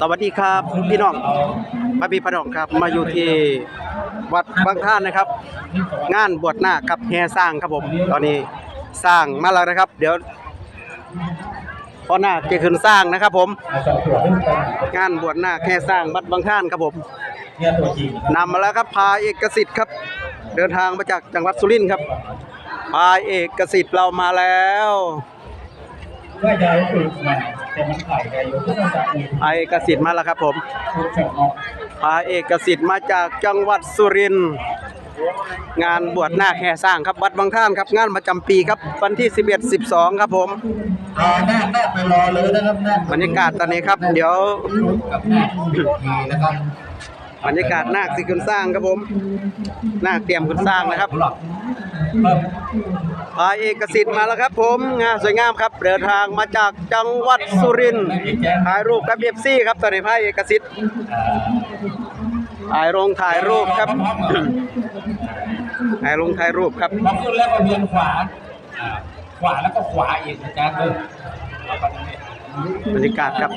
สวัสดีครับพี่น้องมาบีพระดองครับมาอยู่ที่วัดบางท่านนะครับ งานบวชหน้าครับแห่สร้างครับผม ตอนนี้สร้างมาแล้วนะครับ เดี๋ยวพอหน้าจะขึ้นสร้างนะครับ ผม งานบวชหน้าแห่สร้างวัดบางท่านครับผมนำมาแล้วครับพาเอกสิทธิ์ครับ เดินทางมาจากจังหวัดสุรินทร์ครับพาเอกสิทธิ์เรามาแล้ว ก็ยาวคือมาแต่มันไข่ได้อยู่ก็ต้องจับมือพาเอกสิทธิ์มาแล้วครับผมทุกจับออกพาเอกสิทธิ์มาจากจังหวัดสุรินทร์งานบวชหน้าคแห่สร้างครับวัดบางท่านครับงานประจำปีครับวันที่ 11 12 ครับผมรอหน้าหน้าไปรอเลยนะครับหน้าบรรยากาศตอนนี้ครับ เดี๋ยวกับหน้าดีนะครับบรรยากาศนาคสิขึ้นสร้างครับผมนาคเตรียมขึ้นสร้างนะครับเพิ่มพาเอกสิทธิ์มาแล้วครับผมงานสวยงามครับเดินทางมาจากจังหวัดสุรินทร์ถ่ายรูปกับเอฟซีครับตอนนี้พาเอกสิทธิ์ถ่ายลงถ่ายรูปครับถ่ายลงถ่ายรูปครับพอขึ้นแล้วก็เวียนขวาอ่าขวาแล้วก็ขวาอีกอาจารย์เลยบรรยากาศครับ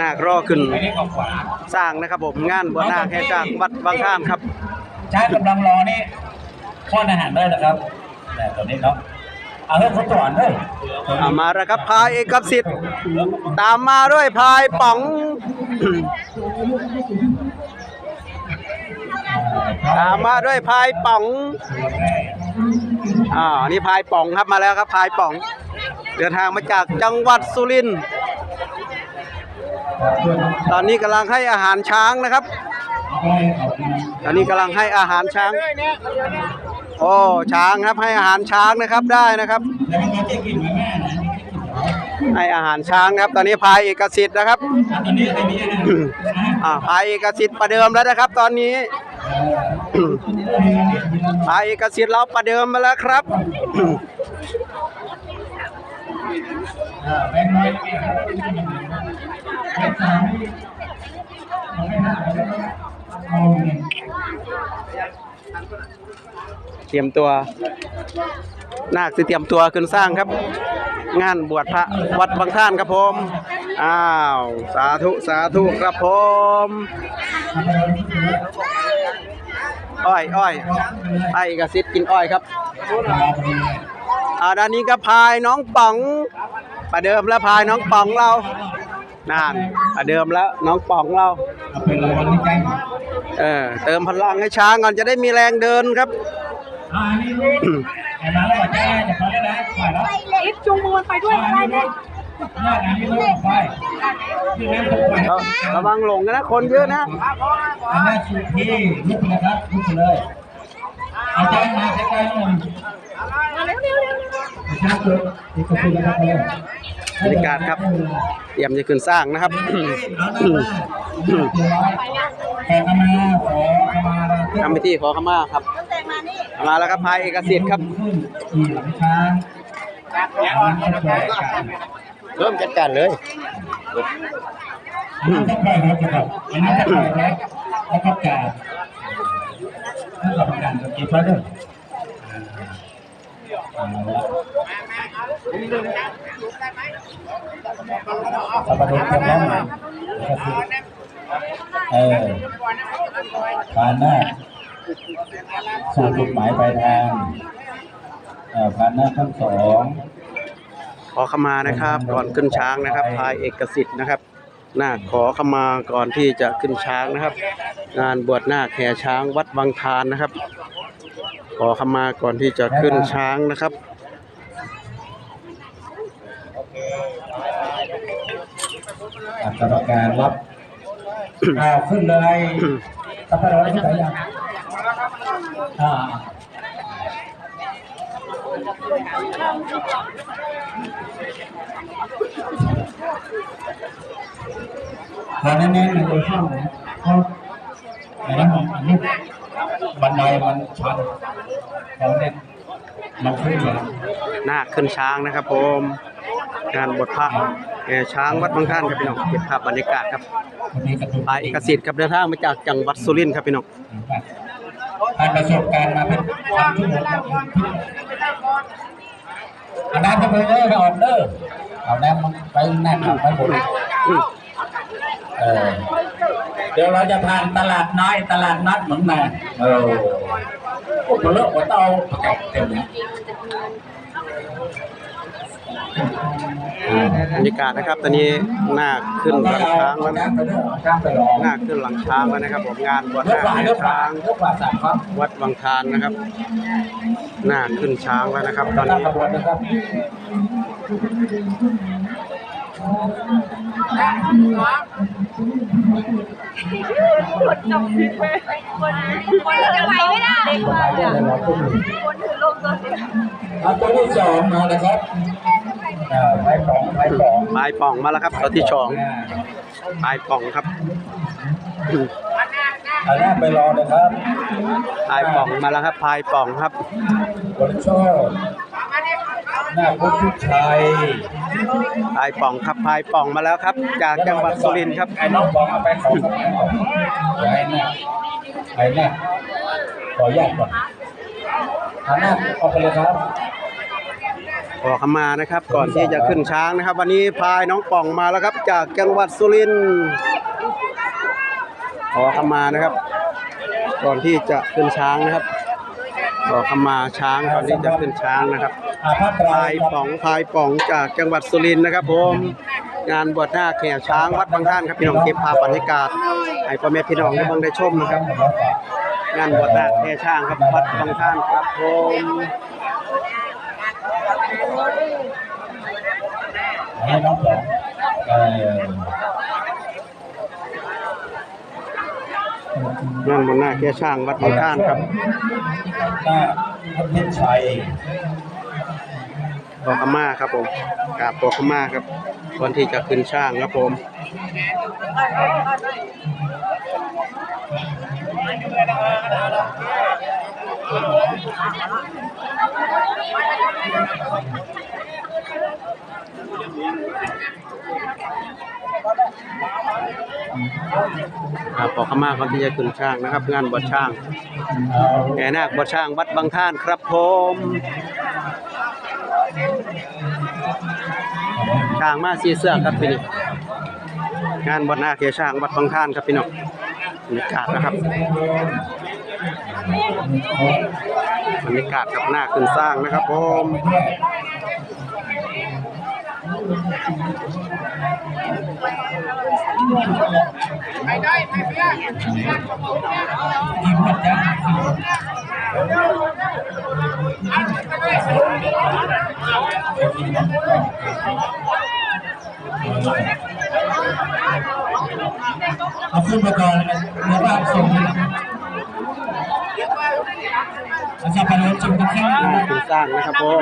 นาครอขึ้นไปนี่ก็ขวาสร้างนะครับผมงานบวชนาคแห่สร้างวัดบางข้ามครับช้างกำลังรอนี่ป้อนอาหารได้นะครับ แต่ตอนนี้เนาะเอาเรื่องเขาก่อนเลยอ่ามาแล้วครับพายเอกสิทธิ์ตามมาด้วยพายป๋องตามมาด้วยพายป๋องอ่านี่พายป๋องครับมาแล้วครับพายป๋อง เดินทางมาจากจังหวัดสุรินทร์ตอนนี้กำลังให้อาหารช้างนะครับ ตอนนี้กำลังให้อาหารช้าง โอ้ช้างครับให้อาหารช้างนะครับได้นะครับแล้วมันก็จะกินกับแม่นะให้อาหารช้างนะครับตอนนี้พายเอกสิทธิ์นะครับตอนนี้ไอ้นี่นะอ่าพายเอกสิทธิ์ประเดิมแล้วนะครับ ตอนนี้พายเอกสิทธิ์เราประเดิมมาแล้วครับแบงค์น้อยแบงค์สามเอา เตรียมตัว นาคสิเตรียมตัวขึ้นสร้างครับ งานบวชพระวัดบางท่านครับผมอ้าวสาธุสาธุครับผมอ้อยอ้อยพายเอกสิทธิ์กินอ้อยครับอ่าด้านนี้ก็พายน้องป๋องประเดิมแล้วพายน้องป๋องเรานานประเดิมแล้วน้องป๋องเราเอาไปเลยวันนี้แกงเออเติมพลังให้ช้างก่อนจะได้มีแรงเดินครับ อ่านี่ลูกไอ้มาแล้วแกจะไปได้แล้วไปแล้วลิฟจูงมือมันไปด้วยอ่าได้นี่ไหมลูกนี่อันนี้ลูกไปที่แม่ตกไประวังหลงกันนะคนเยอะนะอันนั้นสุที่ลุกไปเลยครับลุกเลยเอาใจมาใกล้ๆหน่อยมาเร็วเร็วเร็วช้าเกินอีกคนนึงนะครับเลยบรรยากาศครับเตรียมจะขึ้นสร้างนะครับแต่ก็มาขอมาทำพิธีขอขมาครับ มานี่มาแล้วครับพายเอกสิทธิ์ครับขี่หลังช้างเริ่มจัดการเลยอันนั้นก็ไปแล้วครับอันนั้นก็ไปแล้วแล้วก็การแล้วก็การกี่พระเด้อสัปดาห์ที่แล้วมาเออผ่านหน้า สู่จุดหมายปลายทางเอ่อผ่านหน้าขั้นสองขอขมานะครับ ก่อนขึ้นช้างนะครับพายเอกสิทธิ์นะครับนาคขอขมาก่อนที่จะขึ้นช้างนะครับ งานบวชนาคแห่ช้างวัดบางทานนะครับ ขอขมาก่อนที่จะขึ้นช้างนะครับอัตราการรับอ้าวขึ้นเลยสัปดาห์ที่ไหนยังอ่า ตอนนั้นเนี่ยมันจะเข้าไหนเขาไอ้นั่นมันอันนี้บันไดมันชันเขาเนี่ยมันขึ้นมานาคขึ้นช้างนะครับผมงานบวชพระแห่ช้างวัดบางท่านครับพี่น้องเก็บภาพบรรยากาศครับวันนี้กระตุ้นพายเอกสิทธิ์ครับเดินทางมาจากจังหวัดสุรินทร์ครับพี่น้อง ผ่านประสบการณ์มาเป็นพันชั่วโมงอันนั้นไปเลยไปออกเดอร์เอาแนมไปแนมไปหมดเออเดี๋ยวเราจะผ่านตลาดน้อยตลาดนัดเหมือนกันเออ พวกเราเลิกหัวเตาแกะเต็มเลยบรรยากาศนะครับ ตอนนี้หน้าขึ้นหลังช้างแล้วนะหน้าขึ้นหลังช้างแล้วนะครับผมงานบวชหน้าหลือกฝ่าช้างวัดบางทานนะครับ หน้าขึ้นช้างแล้วนะครับ ตอนนี้ ครับคนจำผิดไปคนคนจะไปไม่ได้เด็กฝ่ายเลือกหลายคนอยู่คนถือลมตัวเดียวเอาตัวที่สองมาเลยครับเอ่อไม้สองไม้สองปลายป่องมาแล้วครับตัวที่สองปลายป่องครับเอาหน้าไปรอเลยครับปลายป่องมาแล้วครับปลายป่องครับบริโชคหน้าพุทธชัย ปลายป่องครับปลายป่องมาแล้วครับ จากจังหวัดสุรินทร์ครับไอ้น้องบอกเอาไปขอสมัยก่อนเดี๋ยวให้หน้าไอ้หน้าขออนุญาตก่อนเอาหน้าออกไปเลยครับขอขมานะครับ ก่อนที่จะขึ้นช้างนะครับ วันนี้พายน้องป่องมาแล้วครับ จากจังหวัดสุรินทร์ขอขมานะครับ ก่อนที่จะขึ้นช้างนะครับขอขมาช้างก่อนที่จะขึ้นช้างนะครับอาภา พปลาพายยป่องพายป่องจากจังหวัดสุรินทร์นะครับผมงานบวชหน้าแข่ช้างวัดบางท่านครับพี่น้องเก็บภาพบรรยากาศให้พ่อแม่พี่น้องได้เบิ่งได้ชมนะครับงานบวชหน้าแข่ช้างครับวัดบางท่านครับผมให้น้องบอกเอ่องานบวชหน้าแข่ช้างวัดบางท่านครับหน้าพุทธชัย ขอขมาครับผมกราบขอขมาครับก่อนที่จะขึ้นช้างครับผมครับขอขมาก่อนที่จะขึ้นช้างนะครับ งานบวชช้างแห่นาคบวชช้างวัดบางท่านครับผม ช้างมาสีเสื้อครับพี่นี่งานบวชนาคเกช้างวัดบางท่านครับพี่น้องบรรยากาศนะครับบรรยากาศกับหน้าขึ้นสร้างนะครับผมทีมวัดยักษ์ เอาขึ้นมาก่อนเดี๋ยวบ้านส่งนะอาจารย์ไปเลยจุดกันแค่หน้าขึ้นสร้างนะครับผม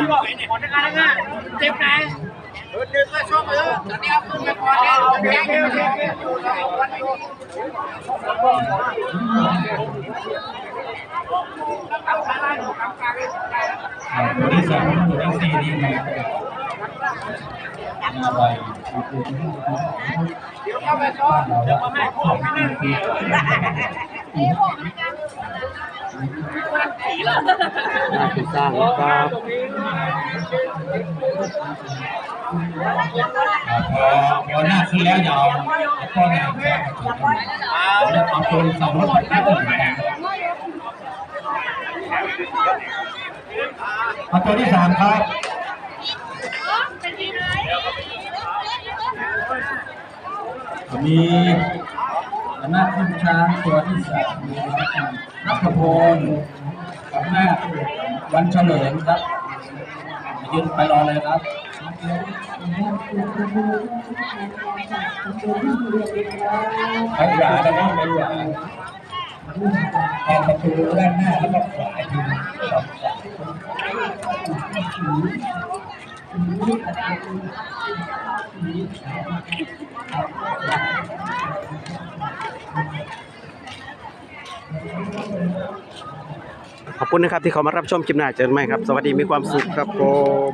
เจ็บไหน ตัวที่สามตัวที่สี่นี่มาอะไรเดี๋ยวเข้าไปซ้อมเดี๋ยวมาแม่ขอไม่ได้หน้าขึ้นสร้างนะครับพอพอหน้าขึ้นแล้วยาวก็หน้าแค่แล้วเอาตัวสองรถไปขึ้นเอาตัวที่สามครับมีอำนาจขึ้นช้างตัวที่สามนัทพลกับหน้าวันเฉลิมครับยืนไปรอเลยครับ ไปหยากันนะไปหยาออกประตูด้านหน้าแล้วก็ขวาทีสองสาขอบคุณนะครับที่เขามารับชมคลิปหน้าเจอกันใหม่ครับ สวัสดีมีความสุขครับผม